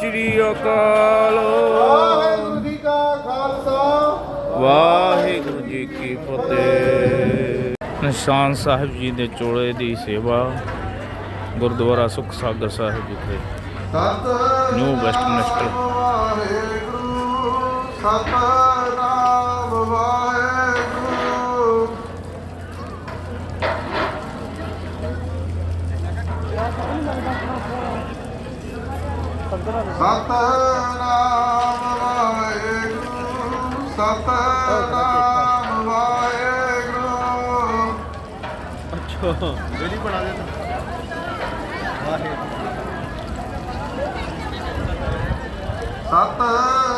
ਸ਼੍ਰੀ ਅਕਾਲ। ਵਾਹਿਗੁਰੂ ਜੀ ਕਾ ਖਾਲਸਾ। ਵਾਹਿਗੁਰੂ ਜੀ ਕੀ ਫਤਿਹ। ਨਿਸ਼ਾਨ ਸਾਹਿਬ ਜੀ ਦੇ ਚੋਲੇ ਦੀ ਸੇਵਾ ਗੁਰਦੁਆਰਾ ਸੁਖ ਸਾਗਰ ਸਾਹਿਬ ਵਿਖੇ ਸਤਿ ਨਿਊ ਵੈਸਟਮਿਨਸਟਰ। ਵਾਹਿਗੁਰੂ ਸਤਿਨਾਮ ਸਤਨਾਮ ਵਾਹਿਗੁਰੂ ਸਤਨਾਮ ਵਾਹਿਗੁਰੂ। ਅੱਛਾ ਜਿਹੜੀ ਬਣਾ ਦੇ ਵਾਹਿਗੁਰੂ। ਸਤਨਾਮ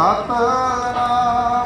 Satana